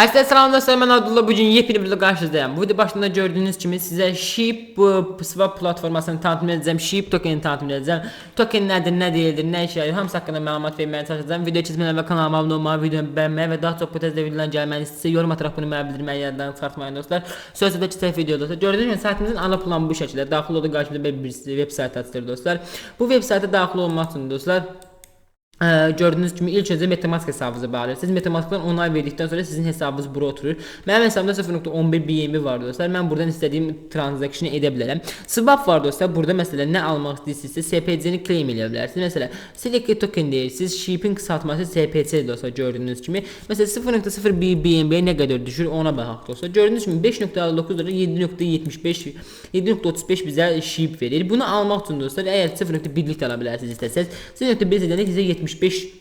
Herkese selam dostlar ben Abdullah bugün yepyeni bir video karşınızdayım. Bu video başında gördüğünüz gibi size Sheep bu Swap platformasını tanıtım edeceğim. Sheep tokenini tanıtım edeceğim. Token nedir, ne değildir, ne işe yarıyor hamısı hakkında məlumat vermeye çalışacağım. Video çizmeden ve kanalıma abone olmayı, videomu beğenmeyi ve daha çok bu tezde videoların gelmeni size yorum atarak bunu mənə bildirməyi yaddan çıxartmayın dostlar. Sözde çiçek video dostlar. Gördüğünüz gibi saytımızın ana planı bu şekilde. Daxil oldu karşımda bir, web saytı açılır dostlar. Bu web saytı daxil olmaq üçün dostlar Ee, gördüğünüz gibi ilk önce Metamask hesabınızı bağlayırsınız. Metamask'tan onay verdikten sonra sizin hesabınız bura oturur. Benim hesabımda 0.11 BNB var dostlar. Ben buradan istediğim transaction'ı edə bilərəm. Swap var dostlar. Burada mesela ne almaq istəyirsinizsə SPC-ni claim edə bilərsiniz. Mesela select token deyirsiniz. Shipping kısaltması SPC dostlar gördüğünüz gibi. Mesela 0.01 BNB ne kadar düşür ona baxaq dostlar. Gördüğünüz gibi 5.59 lira 7.75 7.35 bizə ship verir. Bunu almaq üçün dostlar əgər 0.1-lik də ala bilərsiniz istəsəz 0.1 dedikdə sizə 75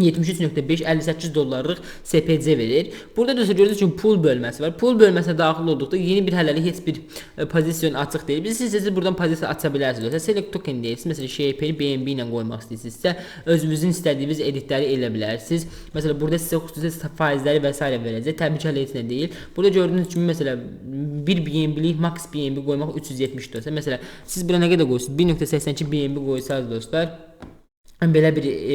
73.5 58 dollarlıq SPC verir. Burada da gördüyünüz kimi pul bölməsi var. Pul bölməsinə daxil olduqda yeni bir hələlik heç bir e, pozisyon açıq deyil. Biz siz, buradan pozisiya aça bilərsiniz. Məsələn, select token deyirsiniz. Məsələn, shape-ni BNB ilə qoymaq istəyirsinizsə, özünüzün istədiyiniz editləri elə bilərsiniz. Məsələn, burada sizə xüsusi faizləri və s. verəcək. Təbii ki, hələsinə deyil. Burada gördüyünüz kimi məsələn 1 BNB-lik max BNB qoymaq 370 dollar. Məsələn, siz bura nə qədər qoyursunuz? 1.82 BNB qoysanız dostlar, belə bir e,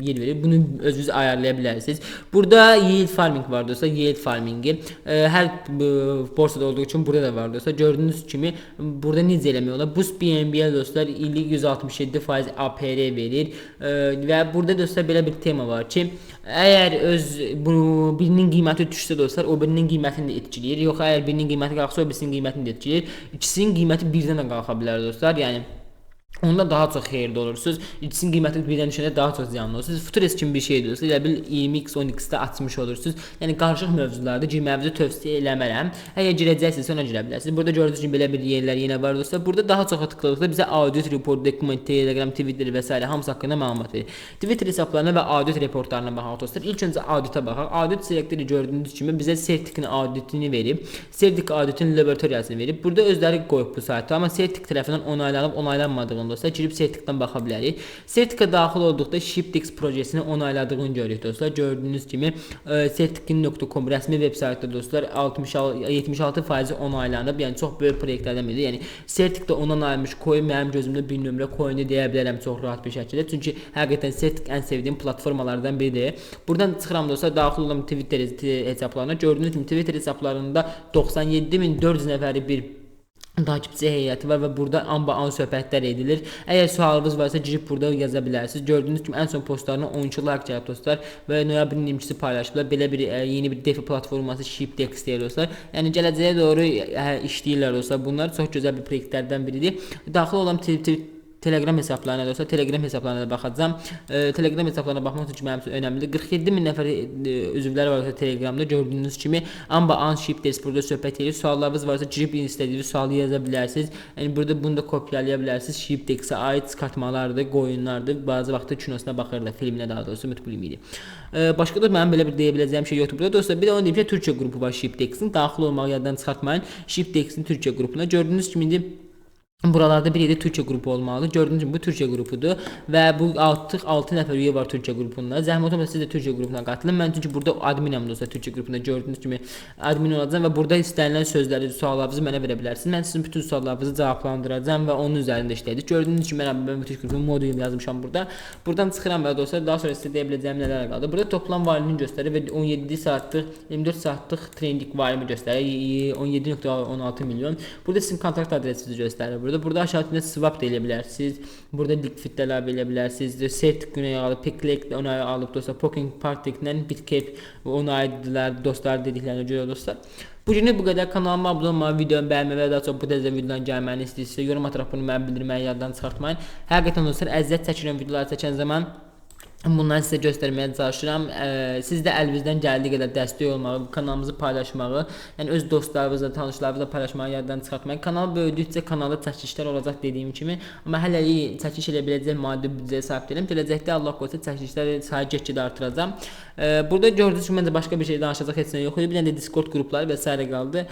yer verir. Bunu özünüz ayarlaya bilərsiniz. Burada yield farming var dostlar. Yield farmingi e, hər e, borsada olduğu üçün burada da var dostlar. Gördüyünüz kimi burada necə eləmək olar? Boost BNB dostlar illik 167% APR verir. E, və burada dostlar belə bir tema var ki, əgər öz bu birinin qiyməti düşsə dostlar, o birinin qiymətini də etkiləyir. Yox, əgər birinin qiyməti qalxsa, o birisinin qiymətini də etkiləyir. İkisinin qiyməti birdən də qalxa bilər dostlar. Yəni Onda daha çox xeyirli olursunuz. İkisinin qiyməti birdən düşəndə daha çox ziyanlı olursunuz. Futures kimi bir şeydir. olsa, Elə bil 20x 10x-də açmış olursunuz. Yəni qarışıq mövzulardır. Girmənizi tövsiyə eləmərəm. Əgər girəcəksinizsə ona girə bilərsiniz. Burada gördüyünüz kimi belə bir yerlər yenə var dostlar. Burada daha çox tıkladığınızda bizə audit report, dokument, Telegram, Twitter və s. hamısı haqqında məlumat verir. Twitter hesablarına və audit reportlarına baxaq dostlar. İlk öncə auditə baxaq. Audit selektörü gördüyünüz kimi bizə Certic'in auditini verib. Certic auditin laboratoriyasını verib. Burada özləri qoyub bu saytı, amma Certic tərəfindən onaylanıb onaylanmadığını dostlar girib Certic-dən baxa bilərik. Certic-ə daxil olduqda Shipdex projesini onayladığını görürük dostlar. Gördüyünüz kimi e, certic.com rəsmi veb saytında dostlar 66 76% onaylanıb. Yəni çox böyük proyektlərdən biridir. Yəni Certic-də onaylanmış coin mənim gözümdə bir nömrə coin-i deyə bilərəm çox rahat bir şəkildə. Çünki həqiqətən Certic ən sevdiyim platformalardan biridir. Buradan çıxıram dostlar, daxil olum Twitter hesablarına. Gördüyünüz kimi Twitter hesablarında 97400 nəfəri bir takipçi heyəti var və burada amba-an söhbətlər edilir. Əgər sualınız varsa girib burada yaza bilərsiniz. Gördüyünüz kimi ən son postlarına 12 like gəlib dostlar və noyabrın 22-si paylaşdılar. Belə bir ə, yeni bir DeFi platforması Shipdex deyir dostlar. Yəni gələcəyə doğru ə, işləyirlər dostlar. Bunlar çox gözəl bir proyektlərdən biridir. Daxil olan Twitter Telegram hesablarına da olsa Telegram hesablarına da baxacağam. E, Telegram hesablarına baxmaq üçün mənim üçün önəmlidir. 47 min nəfər e, üzvləri var Telegramda gördüyünüz kimi Amba Unship Desk burada söhbət edir. Suallarınız varsa girib istədiyiniz sualı yaza bilərsiniz. Yəni burada bunu da kopyalaya bilərsiniz. Ship Dex'ə aid çıxartmalardır, qoyunlardır. Bazı vaxtda kinosuna baxırlar, filminə daha doğrusu mütbülüm idi. E, başqa da mənim belə bir deyə biləcəyim şey yoxdur. Burada dostlar bir də onu deyim ki, Türkçə qrupu var Ship Dex'in. Daxil olmağı yaddan çıxartmayın. Ship Dex'in Türkçə qrupuna. Gördüyünüz kimi indi Buralarda bir yerde Türkçe grubu olmalı. Gördüğünüz gibi bu Türkçe grubudur ve bu artıq 6 nəfər üye var Türkçe grubunda. Zəhmət olmasa siz də Türkçe grubuna qatılın. Mən çünki burada adminəm dostlar Türkçe grubunda gördüyünüz kimi admin olacağam və burada istənilən sözləri, suallarınızı mənə verə bilərsiniz. Mən sizin bütün suallarınızı cavablandıracağam və onun üzərində işləyəcək. Gördüyünüz kimi mən mən Türkçe grubunun modulu yazmışam burada. Buradan çıxıram və dostlar daha sonra sizə deyə biləcəyim nələr qaldı. Burada toplam valini göstərir və 17 saatlıq, 24 saatlıq trending valimi göstərir. 17.16 milyon. Burada sizin kontrakt adresinizi göstərir. Burada burada burada aşağıda swap da elə bilərsiniz. Burada liquid də əlavə edə bilərsiniz. Set günə alıb, picklek də ona alıb dostlar. Poking Partiklə Bitcape ona aiddirlər dostlar dediklərinə görə dostlar. Bu günlük bu qədər. Kanalıma abunə olmağı, videomu bəyənməyi və daha çox bu təzə videodan gəlməni istəyirsinizsə, yorum ataraq bunu mənə bildirməyi yaddan çıxartmayın. Həqiqətən dostlar, əziyyət çəkirəm videoları çəkən zaman Bunları sizə göstərməyə çalışıram. Siz də əlinizdən gəldiyi qədər dəstək olmağı, kanalımızı paylaşmağı, yəni öz dostlarınızla, tanışlarınızla paylaşmağı yaddan çıxartmayın. Kanal böyüdükcə kanalda çəkilişlər olacaq dediyim kimi, amma hələlik çəkiliş elə biləcək maddi büdcəyə sahib deyiləm. Gələcəkdə Allah qoysa çəkilişlər sayı get-gedə artıracağam. Burada gördüyünüz kimi məncə başqa bir şey danışacaq heç nə yox idi. Bir dənə də Discord qrupları və s. qaldı.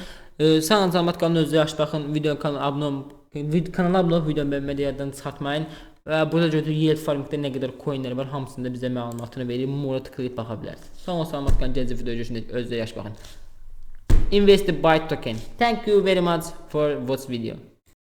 Sağ olun, kanalın özü yaxşı baxın, video kanala abunə kanala abunə olub videomu bəyənməyi yaddan çıxartmayın. Və burada gördüyünüz yield farmingdə nə qədər coinlər var, hamısında bizə məlumatını verir. Mora tıklayıb baxa bilərsiniz. Olun, salamat qalın. Gələcək videoda görüşəndə özünüzə yaxşı baxın. Invest the Byte token. Thank you very much for watch video.